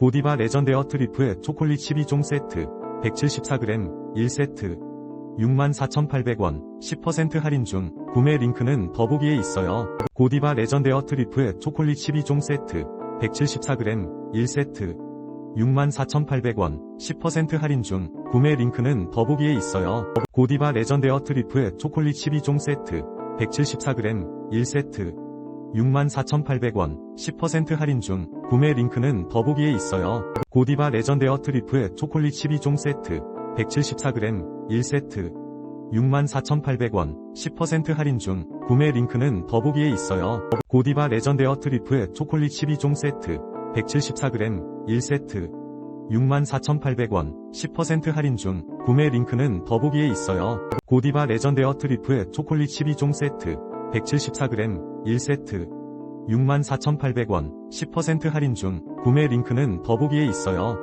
고디바 레전데어 트리플 초콜릿 12종 세트 174g 1세트 64,800원 10% 할인 중 구매 링크는 더보기에 있어요. 고디바 레전데어 트리플 초콜릿 12종 세트 174g 1세트 64,800원 10% 할인 중 구매 링크는 더보기에 있어요. 고디바 레전데어 트리플 초콜릿 12종 세트 174g 1세트 64,800원 10% 할인 중 구매 링크는 더보기에 있어요. 고디바 레전데어 트리플 초콜릿 12종 세트 174g 1세트 64,800원 10% 할인 중 구매 링크는 더보기에 있어요. 고디바 레전데어 트리플 초콜릿 12종 세트 174g 1세트 64,800원 10% 할인 중 구매 링크는 더보기에 있어요. 고디바 레전데어 트리플 초콜릿 12종 세트 174g 1세트 64,800원 10% 할인 중 구매 링크는 더보기에 있어요.